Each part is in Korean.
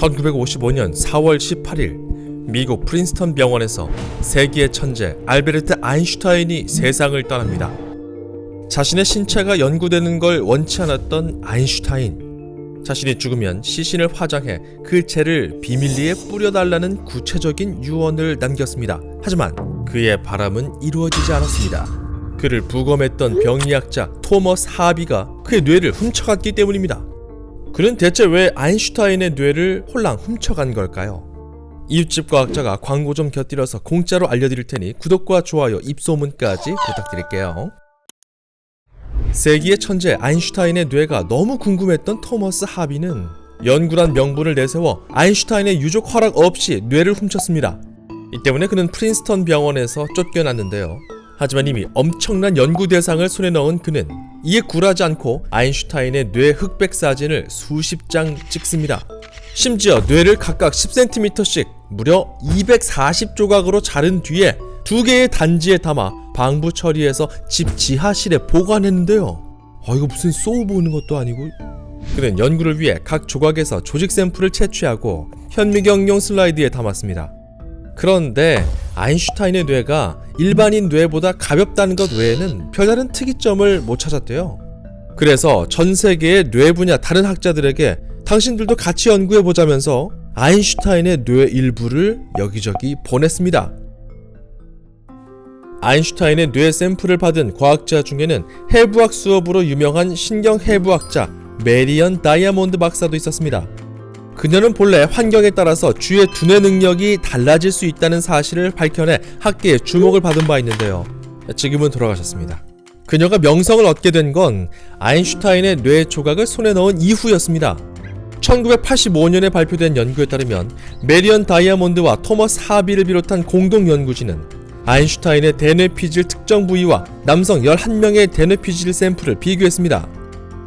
1955년 4월 18일 미국 프린스턴 병원에서 세계의 천재 알베르트 아인슈타인이 세상을 떠납니다. 자신의 신체가 연구되는 걸 원치 않았던 아인슈타인. 자신이 죽으면 시신을 화장해 그 채를 비밀리에 뿌려달라는 구체적인 유언을 남겼습니다. 하지만 그의 바람은 이루어지지 않았습니다. 그를 부검했던 병리학자 토머스 하비가 그의 뇌를 훔쳐갔기 때문입니다. 그는 대체 왜 아인슈타인의 뇌를 홀랑 훔쳐간 걸까요? 이웃집 과학자가 광고 좀 곁들여서 공짜로 알려드릴 테니 구독과 좋아요, 입소문까지 부탁드릴게요. 세기의 천재 아인슈타인의 뇌가 너무 궁금했던 토머스 하비는 연구란 명분을 내세워 아인슈타인의 유족 허락 없이 뇌를 훔쳤습니다. 이 때문에 그는 프린스턴 병원에서 쫓겨났는데요. 하지만 이미 엄청난 연구 대상을 손에 넣은 그는 이에 굴하지 않고 아인슈타인의 뇌 흑백 사진을 수십 장 찍습니다. 심지어 뇌를 각각 10cm씩 무려 240조각으로 자른 뒤에 두 개의 단지에 담아 방부 처리해서 집 지하실에 보관했는데요. 아 이거 무슨 소우 보는 것도 아니고 그는 연구를 위해 각 조각에서 조직 샘플을 채취하고 현미경용 슬라이드에 담았습니다. 그런데 아인슈타인의 뇌가 일반인 뇌보다 가볍다는 것 외에는 별다른 특이점을 못 찾았대요. 그래서 전 세계의 뇌 분야 다른 학자들에게 당신들도 같이 연구해 보자면서 아인슈타인의 뇌 일부를 여기저기 보냈습니다. 아인슈타인의 뇌 샘플을 받은 과학자 중에는 해부학 수업으로 유명한 신경해부학자 메리언 다이아몬드 박사도 있었습니다. 그녀는 본래 환경에 따라서 쥐의 두뇌 능력이 달라질 수 있다는 사실을 밝혀내 학계의 주목을 받은 바 있는데요. 지금은 돌아가셨습니다. 그녀가 명성을 얻게 된 건 아인슈타인의 뇌 조각을 손에 넣은 이후였습니다. 1985년에 발표된 연구에 따르면 메리언 다이아몬드와 토머스 하비를 비롯한 공동 연구진은 아인슈타인의 대뇌 피질 특정 부위와 남성 11명의 대뇌 피질 샘플을 비교했습니다.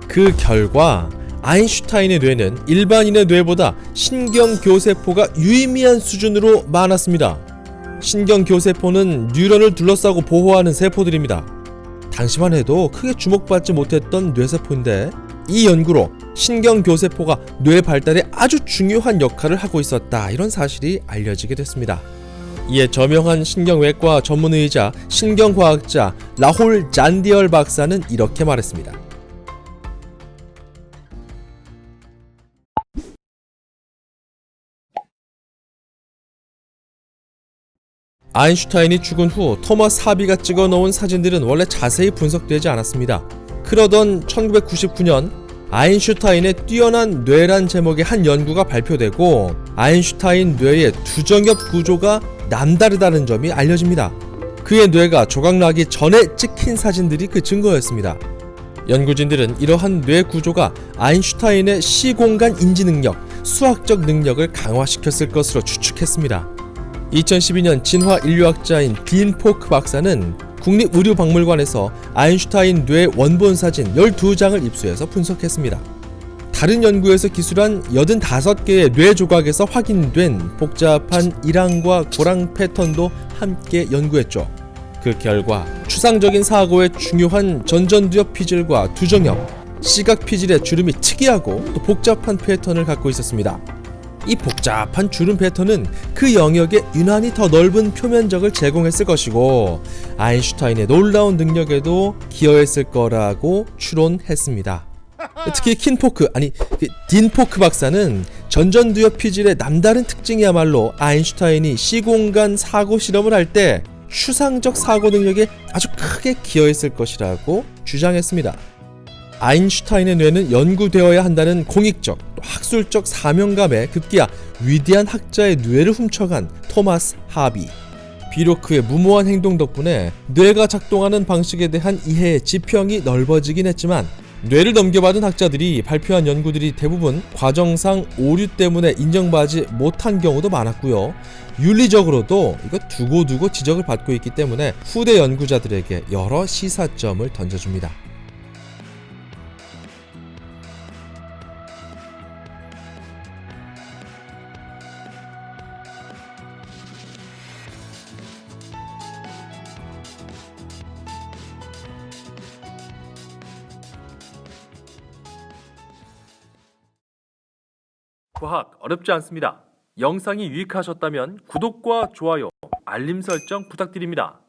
그 결과 아인슈타인의 뇌는 일반인의 뇌보다 신경교세포가 유의미한 수준으로 많았습니다. 신경교세포는 뉴런을 둘러싸고 보호하는 세포들입니다. 당시만 해도 크게 주목받지 못했던 뇌세포인데 이 연구로 신경교세포가 뇌 발달에 아주 중요한 역할을 하고 있었다 이런 사실이 알려지게 됐습니다. 이에 저명한 신경외과 전문의이자 신경과학자 라홀 잔디얼 박사는 이렇게 말했습니다. 아인슈타인이 죽은 후 토마스 하비가 찍어 놓은 사진들은 원래 자세히 분석되지 않았습니다. 그러던 1999년 아인슈타인의 뛰어난 뇌란 제목의 한 연구가 발표되고 아인슈타인 뇌의 두정엽 구조가 남다르다는 점이 알려집니다. 그의 뇌가 조각나기 전에 찍힌 사진들이 그 증거였습니다. 연구진들은 이러한 뇌 구조가 아인슈타인의 시공간 인지 능력, 수학적 능력을 강화시켰을 것으로 추측했습니다. 2012년 진화 인류학자인 딘 포크 박사는 국립의료박물관에서 아인슈타인 뇌 원본 사진 12장을 입수해서 분석했습니다. 다른 연구에서 기술한 85개의 뇌 조각에서 확인된 복잡한 일항과 고랑 패턴도 함께 연구했죠. 그 결과 추상적인 사고의 중요한 전전두엽 피질과 두정엽, 시각 피질의 주름이 특이하고 또 복잡한 패턴을 갖고 있었습니다. 이 복잡한 주름 패턴은 그 영역에 유난히 더 넓은 표면적을 제공했을 것이고 아인슈타인의 놀라운 능력에도 기여했을 거라고 추론했습니다. 특히 킨포크 아니 그 딘포크 박사는 전전두엽 피질의 남다른 특징이야말로 아인슈타인이 시공간 사고 실험을 할 때 추상적 사고 능력에 아주 크게 기여했을 것이라고 주장했습니다. 아인슈타인의 뇌는 연구되어야 한다는 공익적 또 학술적 사명감에 급기야 위대한 학자의 뇌를 훔쳐간 토마스 하비. 비록 그의 무모한 행동 덕분에 뇌가 작동하는 방식에 대한 이해의 지평이 넓어지긴 했지만 뇌를 넘겨받은 학자들이 발표한 연구들이 대부분 과정상 오류 때문에 인정받지 못한 경우도 많았고요. 윤리적으로도 이거 두고두고 지적을 받고 있기 때문에 후대 연구자들에게 여러 시사점을 던져줍니다. 과학 어렵지 않습니다. 영상이 유익하셨다면 구독과 좋아요, 알림 설정 부탁드립니다.